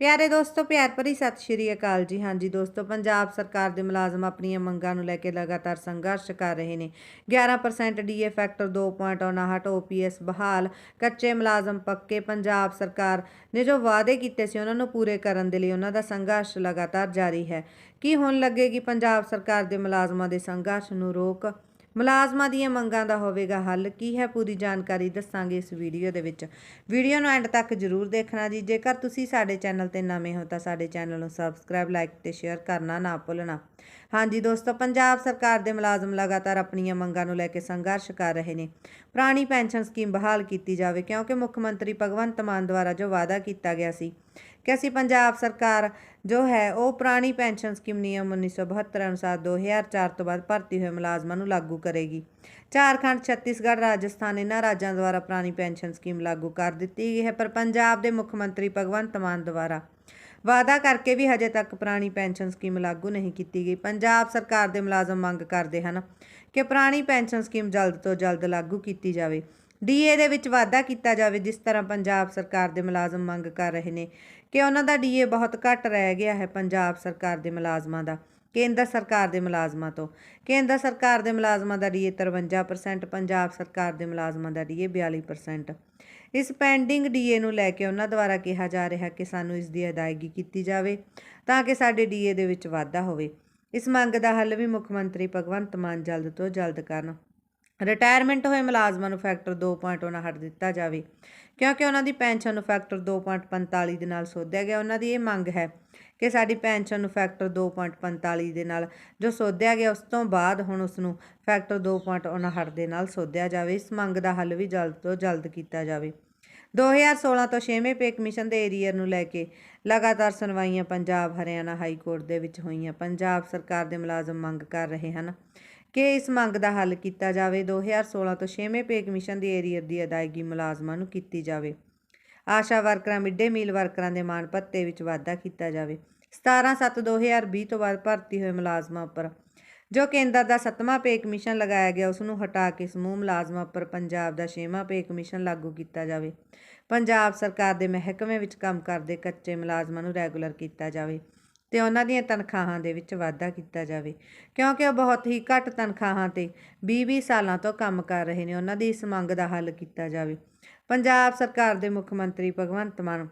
ਪਿਆਰੇ ਦੋਸਤੋ, ਪਿਆਰ ਭਰੀ ਸਤਿ ਸ਼੍ਰੀ ਅਕਾਲ ਜੀ। ਹਾਂਜੀ ਦੋਸਤੋ, ਪੰਜਾਬ ਸਰਕਾਰ ਦੇ ਮੁਲਾਜ਼ਮ ਆਪਣੀਆਂ ਮੰਗਾਂ ਨੂੰ ਲੈ ਕੇ ਲਗਾਤਾਰ ਸੰਘਰਸ਼ ਕਰ ਰਹੇ ਨੇ। 11% ਡੀਏ ਫੈਕਟਰ 2.59 ਓਪੀਐਸ ਬਹਾਲ, ਕੱਚੇ ਮੁਲਾਜ਼ਮ ਪੱਕੇ, ਪੰਜਾਬ ਸਰਕਾਰ ਨੇ ਜੋ ਵਾਅਦੇ ਕੀਤੇ ਸੀ ਉਹਨਾਂ ਨੂੰ ਪੂਰੇ ਕਰਨ ਦੇ ਲਈ ਉਹਨਾਂ ਦਾ ਸੰਘਰਸ਼ ਲਗਾਤਾਰ ਜਾਰੀ ਹੈ। ਕੀ ਹੁਣ ਲੱਗੇਗੀ ਪੰਜਾਬ ਸਰਕਾਰ ਦੇ ਮੁਲਾਜ਼ਮਾਂ ਦੇ ਸੰਘਰਸ਼ ਨੂੰ ਰੋਕ? ਮੁਲਾਜ਼ਮਾਂ ਦੀਆਂ ਮੰਗਾਂ ਦਾ ਹੋਵੇਗਾ ਹੱਲ। ਕੀ ਹੈ ਪੂਰੀ ਜਾਣਕਾਰੀ ਦੱਸਾਂਗੇ ਇਸ ਵੀਡੀਓ ਦੇ ਵਿੱਚ। ਵੀਡੀਓ ਨੂੰ ਐਂਡ ਤੱਕ ਜਰੂਰ ਦੇਖਣਾ ਜੀ। ਜੇਕਰ ਤੁਸੀਂ ਸਾਡੇ ਚੈਨਲ ਤੇ ਨਵੇਂ ਹੋ ਤਾਂ ਸਾਡੇ ਚੈਨਲ ਨੂੰ ਸਬਸਕ੍ਰਾਈਬ, ਲਾਈਕ ਤੇ ਸ਼ੇਅਰ ਕਰਨਾ ਨਾ ਭੁੱਲਣਾ। ਹਾਂਜੀ ਦੋਸਤੋ, ਪੰਜਾਬ ਸਰਕਾਰ ਦੇ ਮੁਲਾਜ਼ਮ ਲਗਾਤਾਰ ਆਪਣੀਆਂ ਮੰਗਾਂ ਨੂੰ ਲੈ ਕੇ ਸੰਘਰਸ਼ ਕਰ ਰਹੇ ਨੇ। ਪੁਰਾਣੀ ਪੈਨਸ਼ਨ ਸਕੀਮ ਬਹਾਲ ਕੀਤੀ ਜਾਵੇ ਕਿਉਂਕਿ ਮੁੱਖ ਮੰਤਰੀ ਭਗਵੰਤ ਮਾਨ ਦੁਆਰਾ ਜੋ ਵਾਅਦਾ ਕੀਤਾ ਗਿਆ ਸੀ ਕਿ ਅਸੀਂ ਪੰਜਾਬ ਸਰਕਾਰ ਜੋ ਹੈ, ਉਹ ਪੁਰਾਣੀ ਪੈਨਸ਼ਨ ਸਕੀਮ ਨਿਯਮ 1972 ਅਨੁਸਾਰ 2004 ਤੋਂ ਬਾਅਦ ਭਰਤੀ ਹੋਏ ਮੁਲਾਜ਼ਮਾਂ ਨੂੰ ਲਾਗੂ ਕਰੇਗੀ। ਝਾਰਖੰਡ, ਛੱਤੀਸਗੜ੍ਹ, ਰਾਜਸਥਾਨ ਇਹਨਾਂ ਰਾਜਾਂ ਦੁਆਰਾ ਪੁਰਾਣੀ ਪੈਨਸ਼ਨ ਸਕੀਮ ਲਾਗੂ ਕਰ ਦਿੱਤੀ ਗਈ ਹੈ, ਪਰ ਪੰਜਾਬ ਦੇ ਮੁੱਖ ਮੰਤਰੀ ਭਗਵੰਤ ਮਾਨ ਦੁਆਰਾ ਵਾਅਦਾ ਕਰਕੇ ਵੀ ਹਜੇ ਤੱਕ ਪੁਰਾਣੀ ਪੈਨਸ਼ਨ ਸਕੀਮ ਲਾਗੂ ਨਹੀਂ ਕੀਤੀ ਗਈ। ਪੰਜਾਬ ਸਰਕਾਰ ਦੇ ਮੁਲਾਜ਼ਮ ਮੰਗ ਕਰਦੇ ਹਨ ਕਿ ਪੁਰਾਣੀ ਪੈਨਸ਼ਨ ਸਕੀਮ ਜਲਦ ਤੋਂ ਜਲਦ ਲਾਗੂ ਕੀਤੀ ਜਾਵੇ। ਡੀਏ ਦੇ ਵਿੱਚ ਵਾਧਾ ਕੀਤਾ ਜਾਵੇ, ਜਿਸ ਤਰ੍ਹਾਂ ਪੰਜਾਬ ਸਰਕਾਰ ਦੇ ਮੁਲਾਜ਼ਮ ਮੰਗ ਕਰ ਰਹੇ ਨੇ ਕਿ ਉਹਨਾਂ ਦਾ ਡੀਏ ਬਹੁਤ ਘੱਟ ਰਹਿ ਗਿਆ ਹੈ ਪੰਜਾਬ ਸਰਕਾਰ ਦੇ ਮੁਲਾਜ਼ਮਾਂ ਦਾ, ਕੇਂਦਰ ਸਰਕਾਰ ਦੇ ਮੁਲਾਜ਼ਮਾਂ ਤੋਂ। ਕੇਂਦਰ ਸਰਕਾਰ ਦੇ ਮੁਲਾਜ਼ਮਾਂ ਦਾ ਡੀਏ 53% ਪੰਜਾਬ ਸਰਕਾਰ ਦੇ ਮੁਲਾਜ਼ਮਾਂ ਦਾ ਡੀਏ 42% ਇਸ ਪੈਂਡਿੰਗ ਡੀਏ ਨੂੰ ਲੈ ਕੇ ਉਹਨਾਂ ਦੁਆਰਾ ਕਿਹਾ ਜਾ ਰਿਹਾ ਕਿ ਸਾਨੂੰ ਇਸ ਦੀ ਅਦਾਇਗੀ ਕੀਤੀ ਜਾਵੇ ਤਾਂ ਕਿ ਸਾਡੇ ਡੀਏ ਦੇ ਵਿੱਚ ਵਾਧਾ ਹੋਵੇ। ਇਸ ਮੰਗ ਦਾ ਹੱਲ ਵੀ ਮੁੱਖ ਮੰਤਰੀ ਭਗਵੰਤ ਮਾਨ ਜਲਦ ਤੋਂ ਜਲਦ ਕਰਨ। ਰਿਟਾਇਰਮੈਂਟ ਹੋਏ ਮੁਲਾਜ਼ਮਾਂ ਨੂੰ ਫੈਕਟਰ 2.59 ਹਟ ਦਿੱਤਾ ਜਾਵੇ। ਕਿਉਂਕਿ ਉਹਨਾਂ ਦੀ ਪੈਨਸ਼ਨ ਨੂੰ ਫੈਕਟਰ 2.45 ਦੇ ਨਾਲ ਸੋਧਿਆ ਗਿਆ। ਉਹਨਾਂ ਦੀ ਇਹ ਮੰਗ ਹੈ ਕਿ ਸਾਡੀ ਪੈਨਸ਼ਨ ਨੂੰ ਫੈਕਟਰ 2.45 ਦੇ ਨਾਲ ਜੋ ਸੋਧਿਆ ਗਿਆ, ਉਸ ਤੋਂ ਬਾਅਦ ਹੁਣ ਉਸ ਨੂੰ ਫੈਕਟਰ 2.59 ਦੇ ਨਾਲ ਸੋਧਿਆ ਜਾਵੇ। ਇਸ ਮੰਗ ਦਾ ਹੱਲ ਵੀ ਜਲਦ ਤੋਂ ਜਲਦ ਕੀਤਾ ਜਾਵੇ। 2016 ਤੋਂ 6ਵੇਂ ਪੇ ਕਮਿਸ਼ਨ ਦੇ ਏਰੀਅਰ ਨੂੰ ਲੈ ਕੇ ਲਗਾਤਾਰ ਸੁਣਵਾਈਆਂ ਪੰਜਾਬ, ਹਰਿਆਣਾ ਹਾਈ ਕੋਰਟ ਦੇ ਵਿੱਚ ਹੋਈਆਂ। ਪੰਜਾਬ ਸਰਕਾਰ ਦੇ ਮੁਲਾਜ਼ਮ ਮੰਗ ਕਰ ਰਹੇ ਹਨ ਕਿ ਇਸ ਮੰਗ ਦਾ ਹੱਲ ਕੀਤਾ ਜਾਵੇ 2016 ਤੋਂ 6ਵੇਂ ਪੇ ਕਮਿਸ਼ਨ ਦੀ ਏਰੀਅਰ ਦੀ ਅਦਾਇਗੀ ਮੁਲਾਜ਼ਮਾਂ ਨੂੰ ਕੀਤੀ ਜਾਵੇ। ਆਸ਼ਾ ਵਰਕਰਾਂ ਮਿੱਡੇ ਮੀਲ ਵਰਕਰਾਂ ਦੇ ਮਾਣ ਭੱਤੇ ਵਿੱਚ ਵਾਧਾ ਕੀਤਾ ਜਾਵੇ। 17/7/2020 ਤੋਂ ਬਾਅਦ ਭਰਤੀ ਹੋਏ ਮੁਲਾਜ਼ਮਾਂ ਉੱਪਰ, ਜੋ ਕੇਂਦਰ ਦਾ ਸੱਤਵਾਂ ਪੇ ਕਮਿਸ਼ਨ ਲਗਾਇਆ ਗਿਆ, ਉਸ ਨੂੰ ਹਟਾ ਕੇ ਸਮੂਹ ਮੁਲਾਜ਼ਮਾਂ ਉੱਪਰ ਪੰਜਾਬ ਦਾ ਛੇਵਾਂ ਪੇ ਕਮਿਸ਼ਨ ਲਾਗੂ ਕੀਤਾ ਜਾਵੇ। ਪੰਜਾਬ ਸਰਕਾਰ ਦੇ ਮਹਿਕਮੇ ਵਿੱਚ ਕੰਮ ਕਰਦੇ ਕੱਚੇ ਮੁਲਾਜ਼ਮਾਂ ਨੂੰ ਰੈਗੂਲਰ ਕੀਤਾ ਜਾਵੇ। ਤੇ ਉਹਨਾਂ ਦੀਆਂ ਤਨਖਾਹਾਂ ਦੇ ਵਿੱਚ ਵਾਧਾ ਕੀਤਾ ਜਾਵੇ। ਕਿਉਂਕਿ ਉਹ ਬਹੁਤ ਹੀ ਘੱਟ ਤਨਖਾਹਾਂ ਤੇ 20-20 ਸਾਲਾਂ ਤੋਂ ਕੰਮ ਕਰ ਰਹੇ ਨੇ, ਉਹਨਾਂ ਦੀ ਇਸ ਮੰਗ ਦਾ ਹੱਲ ਕੀਤਾ ਜਾਵੇ। ਪੰਜਾਬ ਸਰਕਾਰ ਦੇ ਮੁੱਖ ਮੰਤਰੀ ਭਗਵੰਤ ਮਾਨ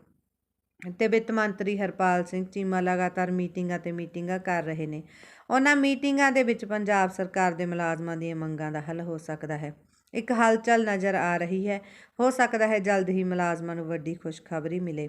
ਤੇ ਵਿੱਤ ਮੰਤਰੀ ਹਰਪਾਲ ਸਿੰਘ ਚੀਮਾ ਲਗਾਤਾਰ ਮੀਟਿੰਗਾਂ ਤੇ ਮੀਟਿੰਗਾਂ ਕਰ ਰਹੇ ਨੇ। ਉਹਨਾਂ ਮੀਟਿੰਗਾਂ ਦੇ ਵਿੱਚ ਪੰਜਾਬ ਸਰਕਾਰ ਦੇ ਮੁਲਾਜ਼ਮਾਂ ਦੀਆਂ ਮੰਗਾਂ ਦਾ ਹੱਲ ਹੋ ਸਕਦਾ ਹੈ। ਇੱਕ ਹਲਚਲ ਨਜ਼ਰ ਆ ਰਹੀ ਹੈ। ਹੋ ਸਕਦਾ ਹੈ ਜਲਦ ਹੀ ਮੁਲਾਜ਼ਮਾਂ ਨੂੰ ਵੱਡੀ ਖੁਸ਼ਖਬਰੀ ਮਿਲੇ।